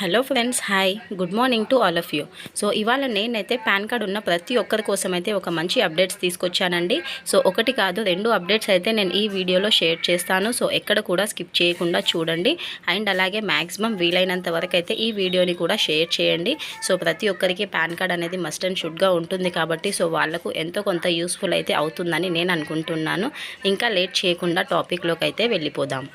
Hello friends hi. Good morning to all of you. So ఇవాళ నేనైతే pan card ఉన్న ప్రతి ఒక్కరి కోసం అయితే ఒక మంచి అప్డేట్స్ తీసుకొచ్చానండి. సో ఒకటి కాదు రెండు అప్డేట్స్ అయితే నేను ఈ వీడియోలో షేర్ చేస్తాను. సో ఎక్కడ కూడా స్కిప్ చేయకుండా చూడండి. అండ్ అలాగే మ్యాక్సిమం వీలైనంత వరకు అయితే ఈ వీడియోని కూడా షేర్ చేయండి. సో ప్రతి ఒక్కరికి పాన్ కార్డ్ అనేది మస్ట్ అండ్ షుడ్గా ఉంటుంది కాబట్టి సో వాళ్ళకు ఎంతో కొంత యూస్ఫుల్ అయితే అవుతుందని నేను అనుకుంటున్నాను. ఇంకా లేట్ చేయకుండా టాపిక్లోకి అయితే వెళ్ళిపోదాం.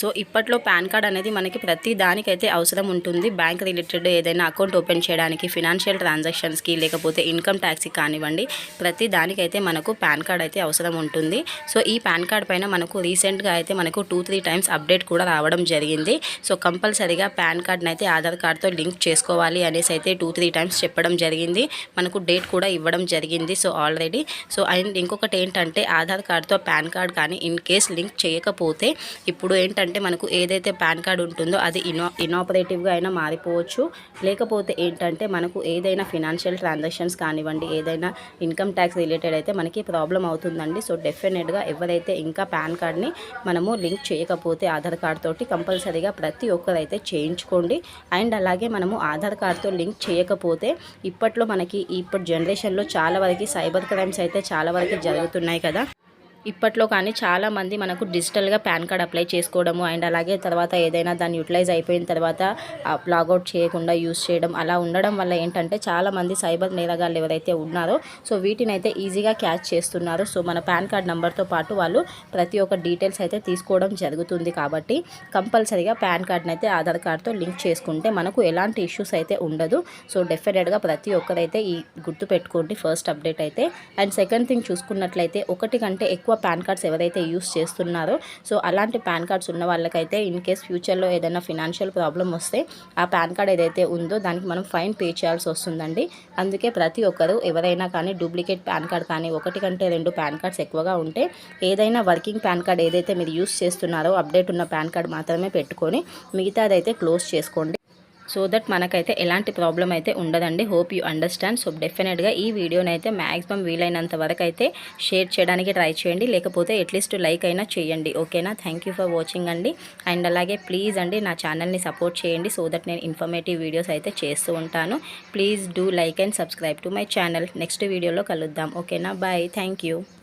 సో ఇప్పట్లో పాన్ కార్డ్ అనేది మనకి ప్రతి దానికైతే అవసరం ఉంటుంది. బ్యాంక్ రిలేటెడ్ ఏదైనా అకౌంట్ ఓపెన్ చేయడానికి ఫినాన్షియల్ ట్రాన్సాక్షన్స్కి లేకపోతే ఇన్కమ్ ట్యాక్స్కి కానివ్వండి ప్రతి దానికైతే మనకు పాన్ కార్డ్ అయితే అవసరం ఉంటుంది. సో ఈ పాన్ కార్డ్ పైన మనకు రీసెంట్గా అయితే మనకు టూ త్రీ టైమ్స్ అప్డేట్ కూడా రావడం జరిగింది. సో కంపల్సరీగా పాన్ కార్డ్ని అయితే ఆధార్ కార్డ్తో లింక్ చేసుకోవాలి అనేసి అయితే టూ త్రీ టైమ్స్ చెప్పడం జరిగింది. మనకు డేట్ కూడా ఇవ్వడం జరిగింది. సో ఆల్రెడీ సో అండ్ ఇంకొకటి ఏంటంటే ఆధార్ కార్డ్తో పాన్ కార్డ్ కానీ ఇన్ కేస్ లింక్ చేయకపోతే ఇప్పుడు ఏంటంటే మనకు ఏదైతే పాన్ కార్డ్ ఉంటుందో అది ఇనో ఇనాపరేటివ్గా అయినా మారిపోవచ్చు. లేకపోతే ఏంటంటే మనకు ఏదైనా ఫినాన్షియల్ ట్రాన్సాక్షన్స్ కానివ్వండి ఏదైనా ఇన్కమ్ ట్యాక్స్ రిలేటెడ్ అయితే మనకి ప్రాబ్లం అవుతుందండి. సో డెఫినెట్గా ఎవరైతే ఇంకా పాన్ కార్డ్ని మనము లింక్ చేయకపోతే ఆధార్ కార్డ్ తోటి కంపల్సరీగా ప్రతి ఒక్కరైతే చేయించుకోండి. అండ్ అలాగే మనము ఆధార్ కార్డ్తో లింక్ చేయకపోతే ఇప్పట్లో మనకి ఇప్పుడు జనరేషన్లో చాలా వరకు సైబర్ క్రైమ్స్ అయితే చాలా వరకు జరుగుతున్నాయి కదా. ఇప్పట్లో కానీ చాలామంది మనకు డిజిటల్గా పాన్ కార్డ్ అప్లై చేసుకోవడము అండ్ అలాగే తర్వాత ఏదైనా దాన్ని యూటిలైజ్ అయిపోయిన తర్వాత లాగౌట్ చేయకుండా యూస్ చేయడం అలా ఉండడం వల్ల ఏంటంటే చాలామంది సైబర్ నేరగాళ్ళు ఎవరైతే ఉన్నారో సో వీటిని అయితే ఈజీగా క్యాచ్ చేస్తున్నారు. సో మన పాన్ కార్డ్ నెంబర్తో పాటు వాళ్ళు ప్రతి ఒక్క డీటెయిల్స్ అయితే తీసుకోవడం జరుగుతుంది కాబట్టి కంపల్సరీగా పాన్ కార్డ్ని అయితే ఆధార్ కార్డ్తో లింక్ చేసుకుంటే మనకు ఎలాంటి ఇష్యూస్ అయితే ఉండదు. సో డెఫినెట్గా ప్రతి ఒక్కరైతే ఈ గుర్తు పెట్టుకోండి ఫస్ట్ అప్డేట్ అయితే. అండ్ సెకండ్ థింగ్ చూసుకున్నట్లయితే ఒకటి కంటే ఎక్కువ పాన్ కార్డ్స్ ఎవరైతే యూస్ చేస్తున్నారో సో అలాంటి పాన్ కార్డ్స్ ఉన్న వాళ్ళకైతే ఇన్ కేస్ ఫ్యూచర్లో ఏదైనా ఫినాన్షియల్ ప్రాబ్లం వస్తే ఆ పాన్ కార్డ్ ఏదైతే ఉందో దానికి మనం ఫైన్ పే చేయాల్సి వస్తుందండి. అందుకే ప్రతి ఒక్కరు ఎవరైనా కానీ డూప్లికేట్ పాన్ కార్డ్ కానీ ఒకటి కంటే రెండు పాన్ కార్డ్స్ ఎక్కువగా ఉంటే ఏదైనా వర్కింగ్ పాన్ కార్డ్ ఏదైతే మీరు యూస్ చేస్తున్నారో అప్డేట్ ఉన్న పాన్ కార్డ్ మాత్రమే పెట్టుకొని మిగతాదైతే క్లోజ్ చేసుకోండి. సో దట్ మనకైతే ఎలాంటి ప్రాబ్లం అయితే ఉండదండి. హోప్ యూ అండర్స్టాండ్ సో డెఫినెట్గా ఈ వీడియోని అయితే మ్యాక్సిమం వీలైనంత వరకు అయితే షేర్ చేయడానికి ట్రై చేయండి. లేకపోతే అట్లీస్ట్ లైక్ అయినా చేయండి. ఓకేనా థ్యాంక్ యూ ఫర్ వాచింగ్ అండి. అండ్ అలాగే ప్లీజ్ అండి నా ఛానల్ని సపోర్ట్ చేయండి. సో దట్ నేను ఇన్ఫర్మేటివ్ వీడియోస్ అయితే చేస్తూ ఉంటాను. Please do like and subscribe to my channel next వీడియోలో కలుద్దాం. ఓకేనా బాయ్ థ్యాంక్ యూ